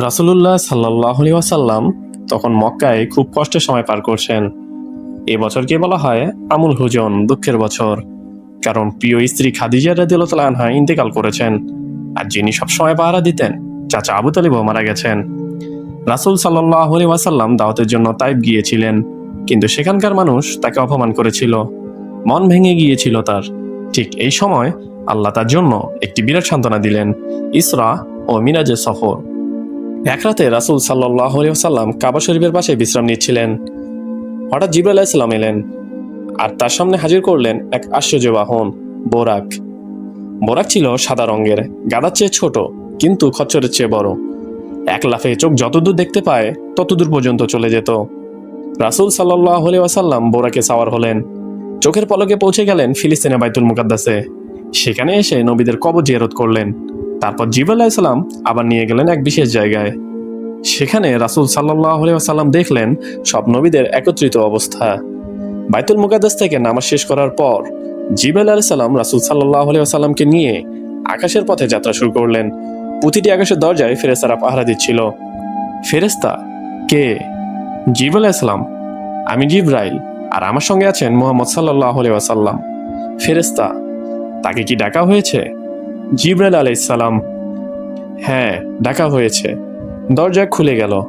রাসুলুল্লাহ সাল্লাহ ওয়াসাল্লাম তখন মক্কায় খুব কষ্টের সময় পার করছেন। এ বছরকে বলা হয় আমুল হুজন, দুঃখের বছর। কারণ প্রিয় স্ত্রী খাদিজা তাআলা আনহা ইন্তেকাল করেছেন আর যিনি সবসময় পাহারা দিতেন, চাচা আবু তালিবও মারা গেছেন। রাসুল সাল্লাহ ওয়াসাল্লাম দাওয়াতের জন্য তাইব গিয়েছিলেন, কিন্তু সেখানকার মানুষ তাকে অপমান করেছিল। মন ভেঙে গিয়েছিল তার। ঠিক এই সময় আল্লাহ তার জন্য একটি বিরাট সান্ত্বনা দিলেন, ইসরা ও মিরাজের সফর। এক রাতে রাসুল সাল্লাহ সাল্লাম কাবা শরীফের পাশে বিশ্রাম নিচ্ছিলেন। হঠাৎ জিব্রাইল ইসলাম এলেন আর তার সামনে হাজির করলেন এক আশ্চর্য বাহন, বোরাক। বোরাক ছিল সাদা রঙের গাদার চেয়ে ছোট, কিন্তু খচ্চরের চেয়ে বড়। এক লাফে চোখ যতদূর দেখতে পায়, ততদূর পর্যন্ত চলে যেত। রাসুল সাল্লাহ ওয়াসাল্লাম বোরাকে সাওয়ার হলেন। চোখের পলকে পৌঁছে গেলেন ফিলিস্তিনে বাইতুল মুকাদ্দাসে। সেখানে এসে নবীদের কবর জিয়ারত করলেন। তারপর জিবুল ইসলাম আবার নিয়ে গেলেন এক বিশেষ জায়গায়। সেখানে রাসুল সাল্লাহ সাল্লাম দেখলেন সব নবীদের একত্রিত অবস্থা। বাইতুল মুকাদ্দাস থেকে নামাজ শেষ করার পর জিবেল আলাইসাল্লাম রাসুল সাল্লাহ সাল্লামকে নিয়ে আকাশের পথে যাত্রা শুরু করলেন। প্রতিটি আকাশের দরজায় ফেরেস্তারা পাহারা দিচ্ছিল। ফেরেস্তা কে? জিব আলাইসাল্লাম আমি জিব্রাইল আর আমার সঙ্গে আছেন মোহাম্মদ সাল্লাহ আলিয়া সাল্লাম ফেরেস্তা তাকে কি ডাকা হয়েছে? জিব্রাইল আলাইসাল্লাম হ্যাঁ ডাকা হয়েছে। দরজা খুলে গেল।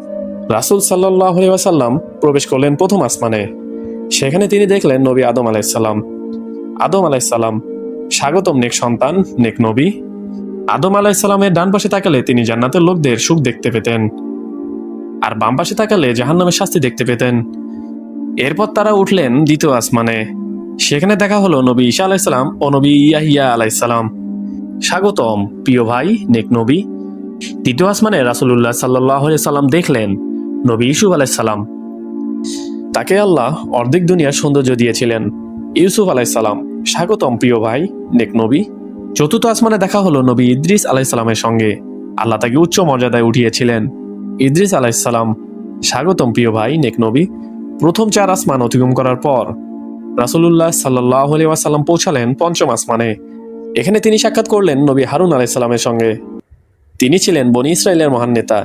রাসুল সাল্লাহ ওয়াসাল্লাম প্রবেশ করলেন প্রথম আসমানে। সেখানে তিনি দেখলেন নবী আদম আলাইসাল্লাম আদম আলাইসাল্লাম স্বাগতম নেক সন্তান, নেক নবী। আদম আলাইসাল্লামের ডান পাশে তাকালে তিনি জান্নাতের লোকদের সুখ দেখতে পেতেন। আর বাম পাশে তাকালে জাহান্নামের শাস্তি দেখতে পেতেন। এরপর তারা উঠলেন দ্বিতীয় আসমানে। সেখানে দেখা হলো নবী ঈশা আলাইসাল্লাম ও নবী ইয়াহিয়া আলাইসাল্লাম স্বাগতম, প্রিয় ভাই, নেক নবী। তৃতীয় আসমানে রাসুল্লাহ সাল্লাহ সাল্লাম দেখলেন নবী ইসুফ আলাইসাল্লাম তাকে আল্লাহ অর্ধেক দুনিয়ার সৌন্দর্য দিয়েছিলেন। ইউসুফ আলাইসাল্লাম স্বাগতম, প্রিয় ভাই, নেক নবী। চতুর্থ আসমানে দেখা হলো নবী ইদ্রিস আলাইসাল্লামের সঙ্গে। আল্লাহ তাকে উচ্চ মর্যাদায় উঠিয়েছিলেন। ইদ্রিস আলাইসাল্লাম স্বাগতম, প্রিয় ভাই, নেক নবী। প্রথম চার আসমান অতিক্রম করার পর রাসুলুল্লাহ সাল্লাহ ওয়াসাল্লাম পৌঁছালেন পঞ্চম আসমানে। এখানে তিনি সাক্ষাৎ করলেন নবী হারুন আলাইসাল্লামের সঙ্গে। তিনি ছিলেন বনি ইসরায়েলের মহান নেতা।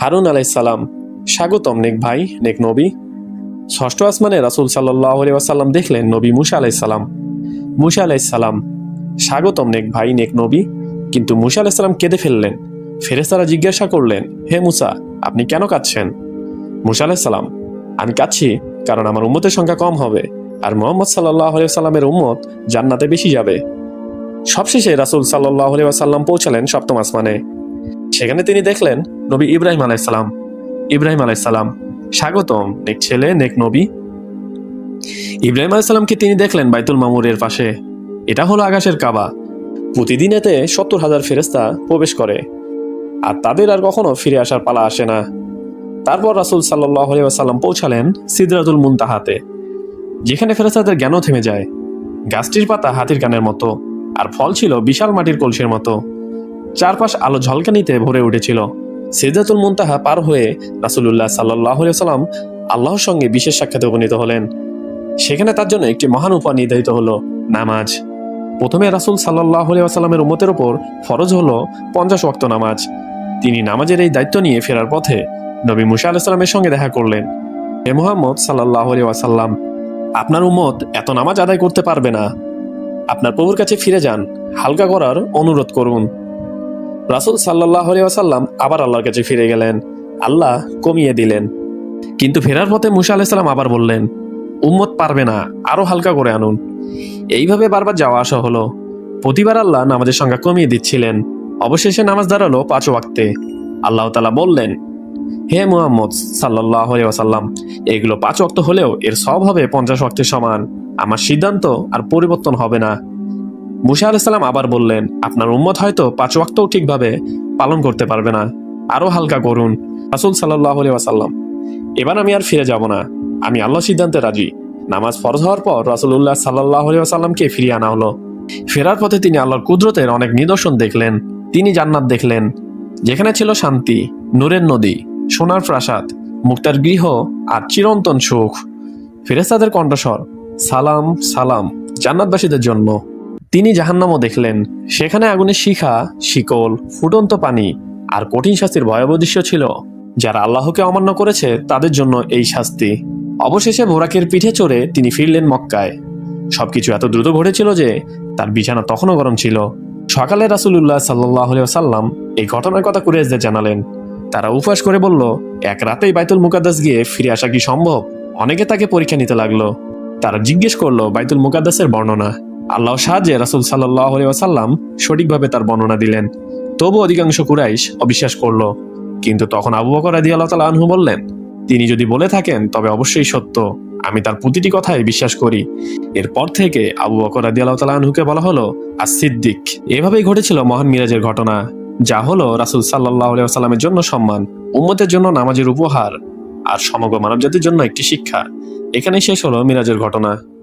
হারুন আলাইসাল্লাম স্বাগতম নেক ভাই, নেক নবী। ষষ্ঠ আসমানে রাসুল সাল্লাহ দেখলেন নবী মুসা আলাইসাল্লাম মুসা আলাইসাল্লাম স্বাগতম নেক ভাই, নেক নবী। কিন্তু মুসা আলাইসাল্লাম কেঁদে ফেললেন। ফেরেস্তারা জিজ্ঞাসা করলেন, হে মুসা, আপনি কেন কাঁদছেন? মুসা আলাইসাল্লাম আমি কাঁদছি কারণ আমার উম্মতের সংখ্যা কম হবে। আর মোহাম্মদ সাল্লাহ সাল্লামের উম্মত জান্নাতে বেশি যাবে। সবশেষে রাসুল সাল্লাহ সাল্লাম পৌঁছালেন সপ্তম আসমানে। সেখানে তিনি দেখলেন নবী ইব্রাহিম আলাইসাল্লাম ইব্রাহিম আলাইসাল্লাম স্বাগতম, নেক ছেলে, নেক নবী। ইব্রাহিম আলাইসাল্লামকে তিনি দেখলেন বাইতুল মামুরের পাশে। এটা হলো আকাশের কাবা। প্রতিদিন এতে সত্তর হাজার ফেরেস্তা প্রবেশ করে। আর তাদের আর কখনো ফিরে আসার পালা আসে না। তারপর রাসুল সাল্লাহ সাল্লাম পৌঁছালেন সিদরাতুল মুনতাহাতে, যেখানে ফেরেস্তাদের জ্ঞানও থেমে যায়। গাছটির পাতা হাতির কানের মতো। আর ফল ছিল বিশাল মাটির কলসের মতো। চারপাশ আলো ঝলকানিতে ভরে উঠেছিল। সিদ্ধাতুল মুনতাহা পার হয়ে রাসুলুল্লাহ সাল্লাহ সাল্লাম আল্লাহর সঙ্গে বিশেষ সাক্ষাতে উপনীত হলেন। সেখানে তার জন্য একটি মহান উপহার নির্ধারিত হলো, নামাজ। প্রথমে রাসুল সাল্লাহ সাল্লামের উম্মতের ওপর ফরজ হলো পঞ্চাশ ওয়াক্ত নামাজ। তিনি নামাজের এই দায়িত্ব নিয়ে ফেরার পথে নবী মুসা আলাহিসাল্লামের সঙ্গে দেখা করলেন। হে মোহাম্মদ সাল্লাহ আপনার উম্মত এত নামাজ আদায় করতে পারবে না। আপনার প্রভুর কাছে ফিরে যান, হালকা করার অনুরোধ করুন। রাসুল সাল্লাহ আসাল্লাম আবার আল্লাহর কাছে ফিরে গেলেন, আল্লাহ কমিয়ে দিলেন। কিন্তু ফেরার পথে মুসা আলাহিসাল্লাম আবার বললেন, উম্মত পারবে না, আরও হালকা করে আনুন। এইভাবে বারবার যাওয়া আসা হলো। প্রতিবার আল্লাহ নামাজের সংখ্যা কমিয়ে দিচ্ছিলেন। অবশেষে নামাজ দাঁড়াল পাঁচ ওয়াক্তে। আল্লাহ তালা বললেন, হে মুহাম্মদ সাল্লাহ ওয়াসাল্লাম, এগুলো পাঁচ ওয়াক্ত হলেও এর সব হবে পঞ্চাশ ওয়াক্তের সমান। আমার সিদ্ধান্ত আর পরিবর্তন হবে না। মুসা আলাইসাল্লাম আবার বললেন, আপনার উম্মত হয়তো পাঁচ ওয়াক্তও ঠিকভাবে পালন করতে পারবে না। আরও হালকা করুন। রাসুল সাল্লাহ ওয়াসাল্লাম। এবার আমি আর ফিরে যাব না। আমি আল্লাহ সিদ্ধান্তে রাজি। নামাজ ফরজ হওয়ার পর রাসুল্লাহ সাল্লাহ সাল্লামকে ফিরিয়ে আনা হলো। ফেরার পথে তিনি আল্লাহর কুদরতের অনেক নিদর্শন দেখলেন। তিনি জান্নাত দেখলেন। যেখানে ছিল শান্তি, নূরের নদী, সোনার প্রাসাদ, মুক্তার গৃহ আর চিরন্তন সুখ। ফেরেস্তাদের কণ্ঠস্বর, সালাম সালাম, জান্নাতবাসীদের জন্য। তিনি জাহান্নামও দেখলেন। সেখানে আগুনের শিখা, শিকল, ফুটন্ত পানি আর কঠিন শাস্তির ভয়াবহ দৃশ্য ছিল, যারা আল্লাহকে অমান্য করেছে তাদের জন্য এই শাস্তি। অবশেষে বোরাকের পিঠে চড়ে তিনি ফিরলেন মক্কায়। সবকিছু এত দ্রুত ঘটেছিল যে তার বিছানা তখনও গরম ছিল। সকালে রাসুলুল্লাহ সাল্লাহ সাল্লাম এই ঘটনার কথা কুরেশদের জানালেন। তারা উপহাস করে বলল, এক রাতেই বাইতুল মুকাদ্দাস গিয়ে ফিরে আসা কি সম্ভব? অনেকে তাকে পরীক্ষা নিতে লাগল। তারা জিজ্ঞেস করল বাইতুল মুকাদ্দাসের বর্ণনা। আল্লাহ সাহায্যে রাসুল সাল্লাহ সাল্লাম সঠিকভাবে তার বর্ণনা দিলেন। তবু অধিকাংশ কুরাইশ অবিশ্বাস করল। কিন্তু তখন আবু বকর আদি আল্লাহ তালা আনহু বললেন, তিনি যদি বলে থাকেন, তবে অবশ্যই সত্য। আমি তার প্রতিটি কথাই বিশ্বাস করি। এরপর থেকে আবু বকর আদি আল্লাহ তালা আনহুকে বলা হলো আর সিদ্দিক এভাবেই ঘটেছিল মহান মিরাজের ঘটনা, যা হলো রাসুল সাল্লাহ সাল্লামের জন্য সম্মান, উম্মতের জন্য নামাজের উপহার, আর সমগ্র মানবজাতির জন্য একটি শিক্ষা। এখানেই শেষ হলো মিরাজের ঘটনা।